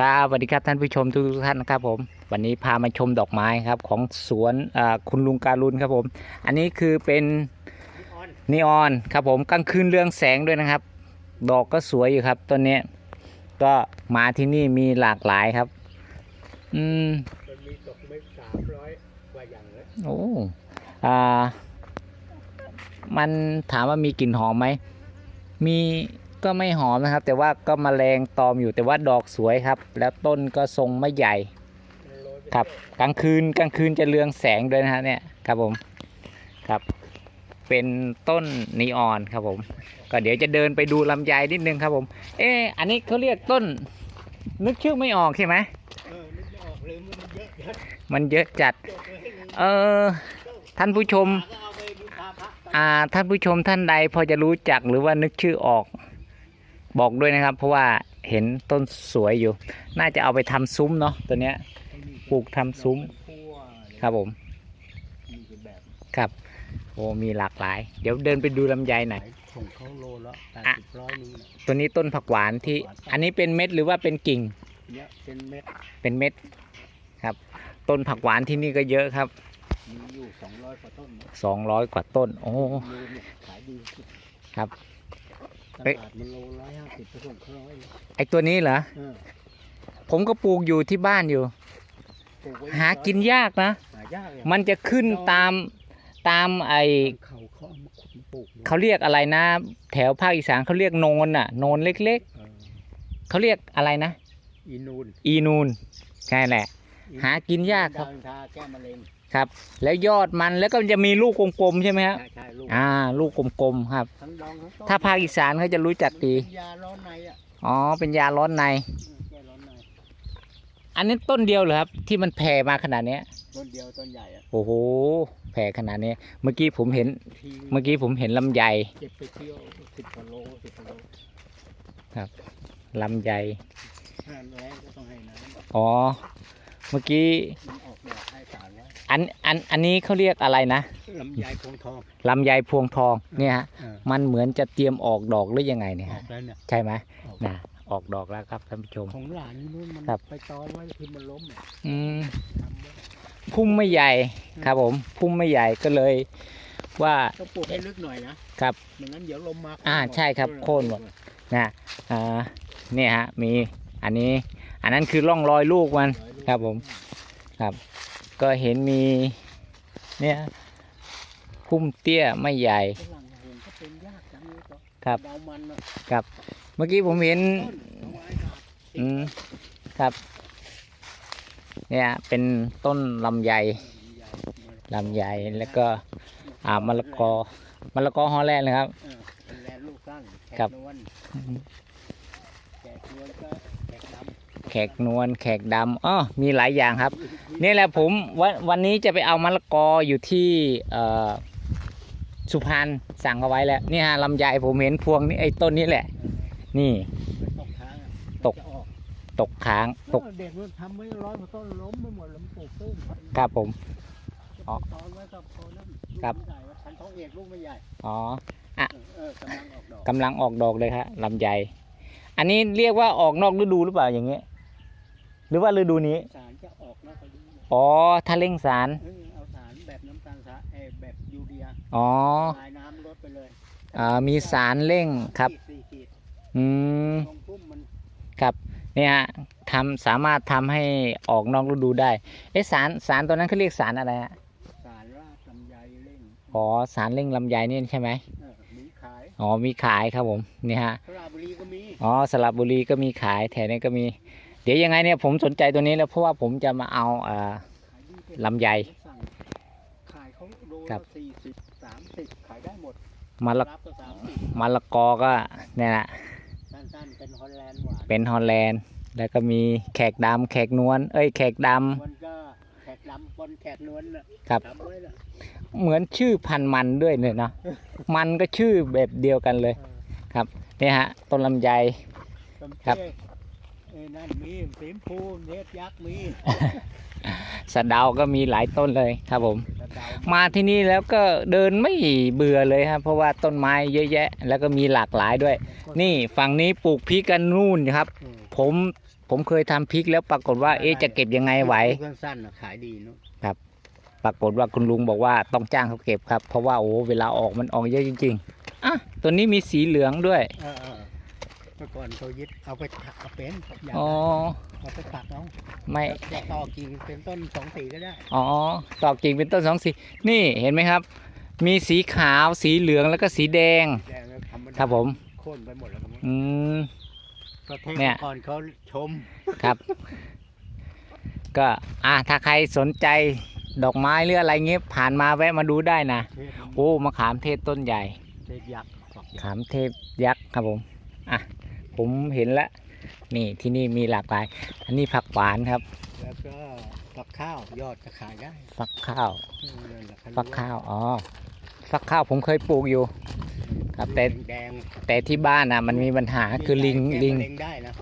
ครับสวัสดีครับท่านผู้ชมทุกๆท่านนะครับผม วันนี้พามาชมดอกไม้ครับของสวนอ่าคุณลุงการุณครับผม อันนี้คือเป็นนีออนครับผมกลางคืนเรืองแสงด้วยนะครับ ดอกก็สวยอยู่ครับต้นนี้ก็มาที่นี่มีหลากหลายครับ อืมมันมีตกเม็ดสามร้อยกว่าอย่างเลยโอ้อ่ามันถามว่ามีกลิ่นหอมไหมมี ก็ไม่หอมนะครับ แต่ว่าก็มแมลงตอมอยู่แต่ว่าดอกสวยครับ แล้วต้นก็ทรงไม่ใหญ่ครับกลางคืนกลางคืนจะเรืองแสงด้วยนะฮะเนี่ยครับผมครับเป็นต้นนีออนครับผม ก็เดี๋ยวจะเดินไปดูลำไยนิดนึงครับผม เอออันนี้เขาเรียกต้น นึกชื่อไม่ออกใช่ไหมเออไม่ออกเลยมันเยอะจัดมันเยอะจัด เออท่านผู้ชม อ่าท่านผู้ชมท่านใดพอจะรู้จักหรือว่านึกชื่อออก บอกด้วยนะครับ เพราะว่าเห็นต้นสวยอยู่ น่าจะเอาไปทำซุ้มเนาะตัวเนี้ยปลูกทำซุ้มคั่วเลยครับผมมีกี่แบบครับโอ้มีหลากหลาย เดี๋ยวเดินไปดูลำไยหน่อยขายส่งเขาโลละแปดอะสิบร้อยนึงนะตัวนี้ต้นผักหวานที่ อันนี้เป็นเม็ดหรือว่าเป็นกิ่งเนี่ยเป็นเม็ดเป็นเม็ดครับ ต้นผักหวานที่นี่ก็เยอะครับมีอยู่สองร้อยกว่าต้นนะ200กว่าต้น โอ้โลเนี่ยขายดีสุดครับ ตเอ้ยลาดมันโลร้อยห้าสิบไปส่งเขาร้อยเลยไอตัวนี้เหรอเออผมก็ปลูกอยู่ที่บ้านอยู่ปลูกไว้หากินยากนะหายากเลยมันจะขึ้นตามตามไอเขาเขาเอามาขุดมาปลูกนี่ยเขาเรียกอะไรนะ แถวภาคอีสานเขาเรียกโนนน่ะ โนนเล็กเออๆเขาเรียกอะไรนะ อีนูนอีนูนใช่แหละ หากินยากครับดวทาแก้มะเร็งครับ แล้วยอดมันแล้วก็จะมีลูกกลมๆใช่ไหมครับใช่ใช่ลูก อ่า ลูกกลมๆครับ ทั้งดองทั้งต้นถ้าภาคอีสานเขาจะรู้จักดี มันเป็นยาร้อนในอะอ๋อ เป็นยาร้อนในเออแก้ร้อนในอันนี้ต้นเดียวเหรอครับ ที่มันแผ่มาขนาดเนี้ย ต้นเดียวต้นใหญ่อะโอ้โห แผ่ขนาดนี้ เมื่อกี้ผมเห็น ทีเมื่อกี้ผมเห็นลำไยเก็บไปเที่ยวสิบกว่าโลสิบกว่าโลลำไยถ้าแรงก็ต้องให้น้อ๋อ เมื่อกี้ำมันออกดอกให้สารไว้อันอันอันนี้เขาเรียกอะไรนะลำไยพวงทองลำไยพวงทองเนี่ยฮะเออมันเหมือนจะเตรียมออกดอกหรือยังไงเนี่ยออฮะกแล้วเนี่ยใช่ไหมออกนะออกดอกแล้วครับท่านผู้ชมของหลานนี่นู้นมันครับไปตอนไว้ที่มันล้มอะอืมทำไว้พุ่มไม่ใหญ่ครับผม พุ่มไม่ใหญ่ก็เลย ว่าต้องปลูกให้ลึกหน่อยนะครับไม่งั้นเดี๋ยวลมมาอ่าใช่ครับโค่นหมดนะอ่าเนี่ยฮะมีอันนี้ อันนั้นคือร่องรอยลูกมันครับผมครับ ก็เห็นมีเนี่ยพุ่มเตี้ยไม่ใหญ่ฝรั่งเห็นก็เป็นยากจังเลยก็ครับ เมื่อกี้ผมเห็นอืมครับเนี่ยเป็นต้นลำไยลำไยแล้วก็อ่ามะละกอมะละกอฮอลแลนด์เลยครับเออเป็นแลลูกสั้นแขครับกนวลแขกนวลก็แขกดำ แขกนวลแขกดำอ๋อมีหลายอย่างครับนี่แหละผมวันวันนี้จะไปเอามะละกออยู่ที่สุพรรณสั่งเอาไว้แล้วนี่ฮะลำไยผมเห็นพวงนี้ไอ้ต้นนี้แหละ นี่ตกค้างตกออกตกค้างตกเด็กมันทำไว้ร้อยกว่าต้นล้มไปหมดล้มปลูกตื้นครับผมอ๋อตอนไว้กับโคนนั้นลูกครับไม่ใหญ่ว่าพันสองเอกลูกไม่ใหญ่อ๋อออเออกำลังออกดอกกำลังออกดอกเลยครับลำไยอันนี้เรียกว่าออกนอกฤดูหรือเปล่าอย่างเงี้ย หรือว่าฤดูนี้ สารจะออกนอกฤดูอ๋อ ถ้าเร่งสาร เออเอาสารแบบน้ำตาลสาเออแบบยูเรียอ๋อลายน้ำลดไปเลยอ่ามีสารเร่งครับสี่ขีดอืม ตรงพุ่มมันเนี่ยฮะทำสามารถทำให้ออกนอกฤดูได้เอ๊ะสารสารตัวนั้นเขาเรียกสารอะไรฮะสารรากลำไยเร่งอ๋อสารเร่งลำไยนี่ใช่ไหมเออมีขายอ๋อมีขายครับผมนี่ฮะสระบุรีก็มีอ๋อสระบุรีก็มีขายแถวนี้ก็มี เดี๋ยวยังไงเนี่ยผมสนใจตัวนี้แล้วเพราะว่าผมจะมาเอาเอ่อขายดีเป็นลำไยสั่งขายเขาโลครัละบสี่สิบสามสิบขายได้หมดมะละรับก็สามสิบมะละกอก็เนี่ยนะสั้นๆเป็นฮอลแลนด์หวานเป็นฮอลแลนด์ แล้วก็มีแขกดำแขกนวลเอ้ยแขกดมันก็แขกดำบนแขกนวลน่ะครับทำไว้น่ะำเหมือนชื่อพันธุ์มันด้วยเนี่ยเนาะมันก็ชื่อแบบเดียวกันเลยเออเนี่ยฮะต้นลำไยต้นครับ เจ้เอ้ยนั่นมีสีชมพูเนตรยักษ์มีสะเดาก็มีหลายต้นเลยครับผม กระเดามาที่นี่แล้วก็เดินไม่เบื่อเลยครับ เพราะว่าต้นไม้เยอะแยะ แล้วก็มีหลากหลายด้วย นี่ฝั่งนี้ปลูกพริกกันนู่นครับเออผมผมเคยทำพริกแล้วปรากฏว่าเอ๊ะจะเก็บยังไงไหวลูกสั้นๆน่ะขายดีเนาะปรากฏว่าคุณลุงบอกว่าต้องจ้างเขาเก็บครับ เพราะว่าโอ้เวลาออกมันออกเยอะจริงๆอะตัวนี้มีสีเหลืองด้วย เออเออเมื่อก่อนเขายึดเอาไปถักเอาเป็นอยากอ๋อได้เอาไปตัดเอาไม่ แล้วต่อกิ่งเป็นต้นสองสีก็ได้ อ๋อ ตอกกิ่งเป็นต้นสองสี นี่เห็นไหมครับ มีสีขาว สีเหลืองแล้วก็สีแดง แดงแล้วธรรมดาครับผม โค่นไปหมดแล้วครับอืม ประเทศเนี่ย ก่อนเขาชมครับ ก็อะถ้าใครสนใจดอกไม้หรืออะไรเงี้ยผ่านมาแวะมาดูได้นะ เทศโอ้มะขามเทศต้นใหญ่ เทศยักษ์ฝักยักษ์ขามเทพยักษ์ครับผม อะ ผมเห็นแล้วนี่ที่นี่มีหลากหลาย อันนี้ผักหวานครับ แล้วก็ฝักข้าวยอดจะขายได้ฟักข้าวเออนั่นแหละเขเรียฟักข้าว อ๋อ ฟักข้าวผมเคยปลูกอยู่ ครับ แต่แดงแต่ที่บ้านนะมันมีปัญหาๆคือลิงแก้ลิง มะเร็ได้นะ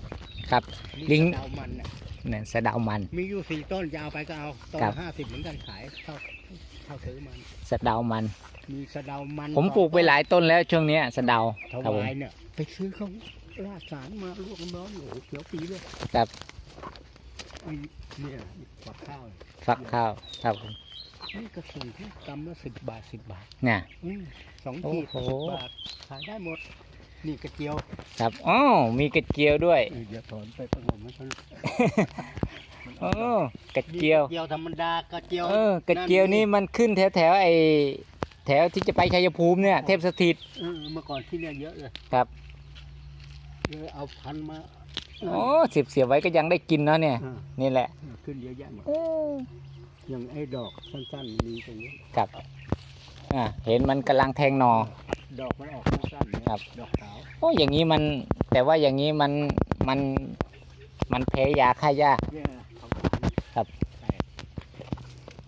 ครับ ลิงเตามันน่ะเนี่ยสะเดามัน มีอยู่สี่ต้นจะเอาไปก็เอาต้นครับ ห้าสิบเหมือนกันขายเท่าเท่าซื้อมัน สะเดามัน มีสะเดามันผมปลูกไปหลายต้นแล้วช่วงเนี้ยสะเดาถครับผมวายเนี่ยไปซื้อเขา ราดสารมาลวกน้ำร้อนโอ้โหเขียวปีเลยครับ ไอ้เนี่ยฝักข้าวฟักข้าวครับผมนี่ก็ส่งแค่กำละสิบบาทสิบบาทเนี่ย อืมสองโอ้ขีดโห สิบบาทขายได้หมด นี่กระเจียวครับอ๋อมีกระเจียวด้วยเออเดี๋ยวถอนไปประงมให้เขาโอ้กระเจียวกระเจียวธรรมดากระเจียวเออกระเจียวนี่มันขึ้นแถวแถวๆไอ้แถวที่จะไปชัยภูมิเนี่ย เทพสถิต เออเมื่อก่อนที่เนี่ยเยอะเลยครับ เลยเอาพันธุ์มาโอ้เสียบเสียบไว้ก็ยังได้กินเนาะเนี่ยเออนี่แหละขึ้นเยอะแยะหมดอย่างไอ้ดอกสั้นๆมีตรงนี้ครับอ่าเห็นมันกำลังแทงหนอ ดอกมันออกสั้นๆเนี่ยครับ ดอกขาวโอ้อย่างนี้มันแต่ว่าอย่างนี้มันมันมันแพ้ยาฆ่าหญ้า เนี่ยเขาขายครับแต่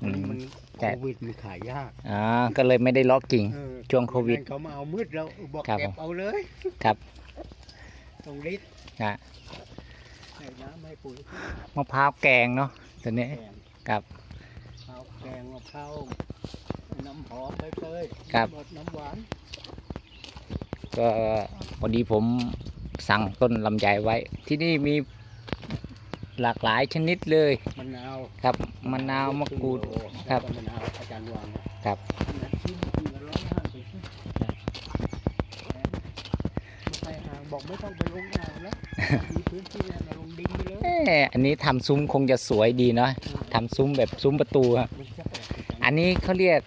อืมมันแต่ โควิดมันขายยากอ่าก็เลยไม่ได้ล็อกกิ่ง เออช่วงโควิดเขามาเอามืดแล้วบอกครับ เก็บเอาเลยครับ ตรงลิตรอะใส่น้ำให้ปุ๋ยมะพร้าวแกงเนาะตัวนี้แกงครับข้าวแกงมะพร้าวน้ำหอมใบเตยครับ หมดน้ำหวานก็พอดีผมสั่งต้นลำไยไว้ ที่นี่มีหลากหลายชนิดเลยมะนาวครับมะนาวมะกรูดครึ่งโลครับแล้วก็มะนาวอาจารย์วางนะครับนะชิ้นกินละร้อยห้าสิบไม่ใช่ห่าง บอกไม่ต้องไปลงอ่างแล้วมีพื้นที่แล้วมาลงดินไปเลยเอ๊ะอันนี้ทำซุ้มคงจะสวยดีเนาะทำซุ้มแบบซุ้มประตูครับมันจะอันนี้เขาเรียก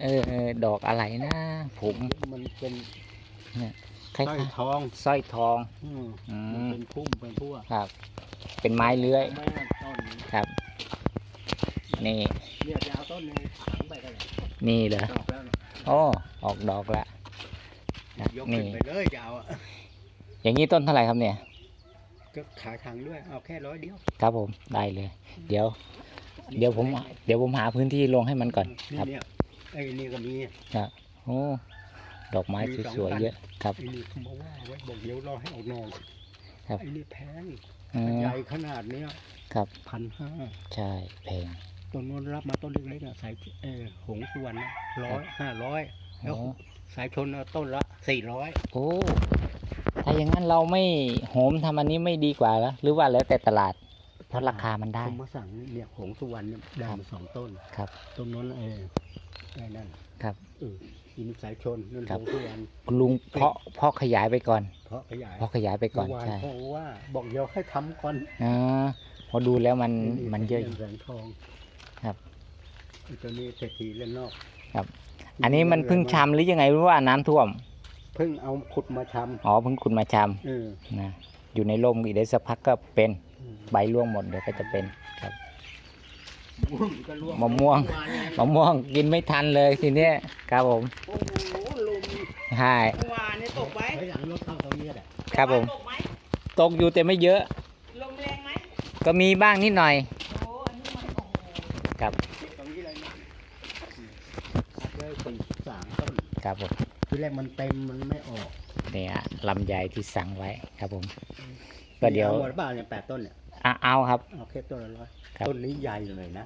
เออเออดอกอะไรนะผมมันเป็นคล้สร้อยายทองๆสร้อยทองอืมอืมันมเป็นพุ่มเป็นพวกครับ เป็นไม้เลื้อย ไม่ว่าต้นนี้ครับ นี่เนี่ยจะเอาต้นหนึงถังไปกันนี่เหรอดอกแล้วนะโอ้ออกดอกละครับยกนี่ขึ้นไปเลยจะเอาอะ อย่างนี้ต้นเท่าไหร่ครับเนี่ย ก็ขายถังด้วยเอาแค่ร้อยเดียวครับผมได้เลย เดี๋ยว เดี๋ยวผม เดี๋ยวผมหาพื้นที่ลงให้มันก่อนนี่ครับ เนี่ยไอ้นี่ก็มีโอ้ดอกไม้มีสองสวยพันๆเยอะครับ ไอ้นี่เขาบอกว่าเอาไว้บอกเดี๋ยวรอให้ออกนอกครับ ไอ้นี่แพงอืม ใหญ่ขนาดเนี้ยครับ พันห้าใช่แพง ต้นนู้นรับมาต้นเล็กๆอะสายเออหงสุวรรณร้อยห้าร้อยแล้วโอ้ สายชนเอาต้นละสี่ร้อยโอ้ ถ้าอย่างนั้นเราไม่โหมทำอันนี้ไม่ดีกว่าแล้วหรือว่าแล้วแต่ตลาด เพราะราคามันได้ผมมาสั่งเนี่ยหงสุวรรณเนี่ยได้มาสองต้นครับต้นนู้นเออไอ้นั่นครับเอออินสายชนนั่นครัหบงสุวรรณคุณลุงเพาะเพาะขยายไปก่อน เพราะขยายเพาะขยายไปก่อนเมื่วานใช่เขาว่าบอกเดี๋ยวให้ทำก่อนอ่าพอดูแล้วมันไมันเยอะแสงทองครับไอ้ตัวนี้เศรษฐีเล่นนอกครับ อันนี้มันเพิ่งชำหรือยังไงหรือว่าน้ำท่วม เพิ่งเอาขุดมาชอ๋อเพิ่งคุณมาชำเออำนะอยู่ในร่มอีกได้สักพักก็เป็นอืมใบร่วงหมดเดี๋ยวก็จะเป็นครับม่วงก็ร่วงมะม่วงเอานไงมะม่วงกินไม่ทันเลยทีเนี้ยครับผมโอ้โหลมใช่เมื่อวานเนี่ยตกไหมไว้หลังรถเข้าตรงนี้แหละครับผม ตกไหมตกอยู่แต่ไม่เยอะ ลมแรงไหมก็มีบ้างนิดหน่อย โอ้อันนี้มันโอ้โห ครับ ตรงนี้เลยนะตัดเลยสี่สามต้น ครับผม ทีแรกมันเต็มมันไม่ออกเนี่ยลำไยที่สั่งไว้ครับผม ก็เดี๋ยวอาหมดบ้านเนี่ยแปดต้นเนี่ยอะเอาครับ เอาแค่ต้นละร้อยครับต้นนี้ใหญ่เลยนะ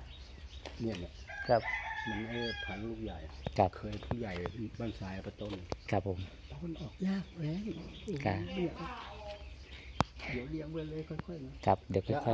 เนี่ยเนี่ยครับมันเออพันลูกใหญ่ครับเคยผู้ใหญ่บ้านทรายเอาไปต้นครับผมต้นออกยากแรงครับเนี่ยเดี๋ยวเลี้ยงไปเลยค่อยๆนะครับเดี๋ยวค่อยๆ